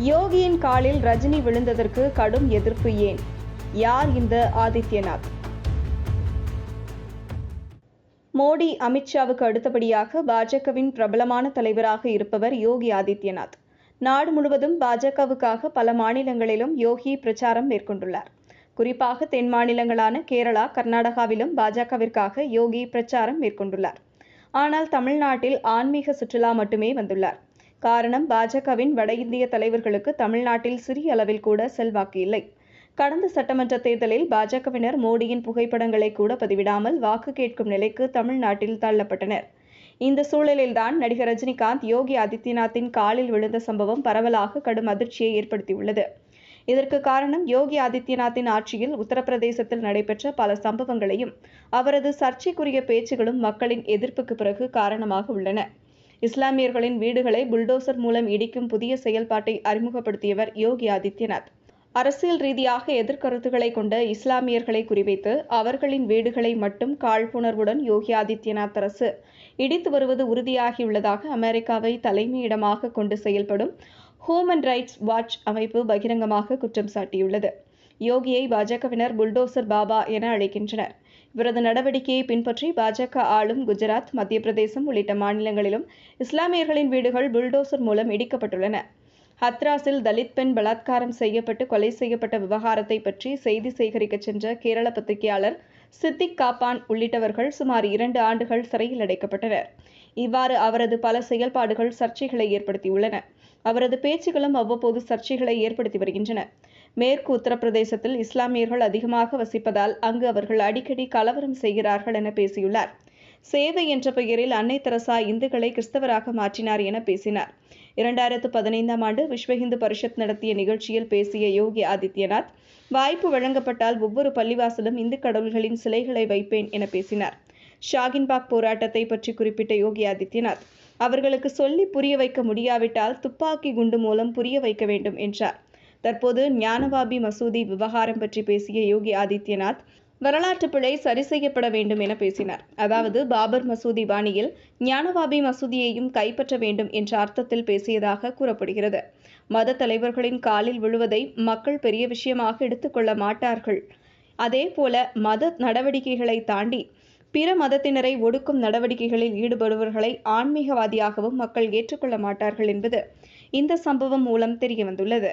யோகியின் காலில் ரஜினி விழுந்ததற்கு கடும் எதிர்ப்பு ஏன்? யார் இந்த ஆதித்யநாத்? மோடி அமித்ஷாவுக்கு அடுத்தபடியாக பாஜகவின் பிரபலமான தலைவராக இருப்பவர் யோகி ஆதித்யநாத். நாடு முழுவதும் பாஜகவுக்காக பல மாநிலங்களிலும் யோகி பிரச்சாரம் மேற்கொண்டுள்ளார். குறிப்பாக தென் மாநிலங்களான கேரளா கர்நாடகாவிலும் பாஜகவிற்காக யோகி பிரச்சாரம் மேற்கொண்டுள்ளார். ஆனால் தமிழ்நாட்டில் ஆன்மீக சுற்றுலா மட்டுமே வந்துள்ளார். காரணம் பாஜகவின் வட இந்திய தலைவர்களுக்கு தமிழ்நாட்டில் சிறிய அளவில் கூட செல்வாக்கு இல்லை. கடந்த சட்டமன்ற தேர்தலில் பாஜகவினர் மோடியின் புகைப்படங்களை கூட பதிவிடாமல் வாக்கு கேட்கும் நிலைக்கு தமிழ்நாட்டில் தள்ளப்பட்டனர். இந்த சூழலில்தான் நடிகர் ரஜினிகாந்த் யோகி ஆதித்யநாத்தின் காலில் விழுந்த சம்பவம் பரவலாக கடும் அதிர்ச்சியை ஏற்படுத்தியுள்ளது. இதற்கு காரணம் யோகி ஆதித்யநாத்தின் ஆட்சியில் உத்தரப்பிரதேசத்தில் நடைபெற்ற பல சம்பவங்களையும் அவரது சர்ச்சைக்குரிய பேச்சுகளும் மக்களின் எதிர்ப்புக்கு பிறகு காரணமாக உள்ளன. இஸ்லாமியர்களின் வீடுகளை புல்டோசர் மூலம் இடிக்கும் புதிய செயல்பாட்டை அறிமுகப்படுத்தியவர் யோகி ஆதித்யநாத். அரசியல் ரீதியாக எதிர்கருத்துக்களை கொண்ட இஸ்லாமியர்களை குறிவைத்து அவர்களின் வீடுகளை மட்டும் காழ்ப்புணர்வுடன் யோகி ஆதித்யநாத் அரசு இடித்து வருவது உறுதியாகியுள்ளதாக அமெரிக்காவை தலைமையிடமாக கொண்டு செயல்படும் ஹியூமன் ரைட்ஸ் வாட்ச் அமைப்பு பகிரங்கமாக குற்றம் சாட்டியுள்ளது. யோகியை பாஜகவினர் புல்டோசர் பாபா என அழைக்கின்றனர். இவரது நடவடிக்கையை பின்பற்றி பாஜக ஆளும் குஜராத் மத்திய பிரதேசம் உள்ளிட்ட மாநிலங்களிலும் இஸ்லாமியர்களின் வீடுகள் புல்டோசர் மூலம் இடிக்கப்பட்டுள்ளன. ஹத்ராஸில் தலித் பெண் பலாத்காரம் செய்யப்பட்டு கொலை செய்யப்பட்ட விவகாரத்தை பற்றி செய்தி சேகரிக்க சென்ற கேரள பத்திரிகையாளர் சித்திக் காப்பான் உள்ளிட்டவர்கள் சுமார் இரண்டு ஆண்டுகள் சிறையில் அடைக்கப்பட்டனர். இவ்வாறு அவரது பல செயல்பாடுகள் சர்ச்சைகளை ஏற்படுத்தியுள்ளன. அவரது பேச்சுகளும் அவ்வப்போது சர்ச்சைகளை ஏற்படுத்தி வருகின்றன. மேற்கு உத்தரப்பிரதேசத்தில் இஸ்லாமியர்கள் அதிகமாக வசிப்பதால் அங்கு அவர்கள் அடிக்கடி கலவரம் செய்கிறார்கள் என பேசியுள்ளார். சேவை என்ற பெயரில் அன்னை தெரசா இந்துக்களை கிறிஸ்தவராக மாற்றினார் என பேசினார். இரண்டாயிரத்து பதினைந்தாம் ஆண்டு விஸ்வ இந்து பரிஷத் நடத்திய நிகழ்ச்சியில் பேசிய யோகி ஆதித்யநாத் வாய்ப்பு வழங்கப்பட்டால் ஒவ்வொரு பள்ளிவாசலும் இந்து கடவுள்களின் சிலைகளை வைப்பேன் என பேசினார். ஷாகின்பாக் போராட்டத்தை பற்றி குறிப்பிட்ட யோகி ஆதித்யநாத் அவர்களுக்கு சொல்லி புரிய வைக்க முடியாவிட்டால் துப்பாக்கி குண்டு மூலம் புரிய வைக்க வேண்டும் என்றார். தற்போது ஞானவாபி மசூதி விவகாரம் பற்றி பேசிய யோகி ஆதித்யநாத் வரலாற்று பிழை சரி செய்யப்பட வேண்டும் என பேசினார். அதாவது பாபர் மசூதி பாணியில் ஞானவாபி மசூதியையும் கைப்பற்ற வேண்டும் என்ற அர்த்தத்தில் பேசியதாக கூறப்படுகிறது. மத தலைவர்களின் காலில் விழுவதை மக்கள் பெரிய விஷயமாக எடுத்துக்கொள்ள மாட்டார்கள். அதே போல மத நடவடிக்கைகளை தாண்டி பிற மதத்தினரை ஒடுக்கும் நடவடிக்கைகளில் ஈடுபடுபவர்களை ஆன்மீகவாதியாகவும் மக்கள் ஏற்றுக்கொள்ள மாட்டார்கள் என்பது இந்த சம்பவம் மூலம் தெரியவந்துள்ளது.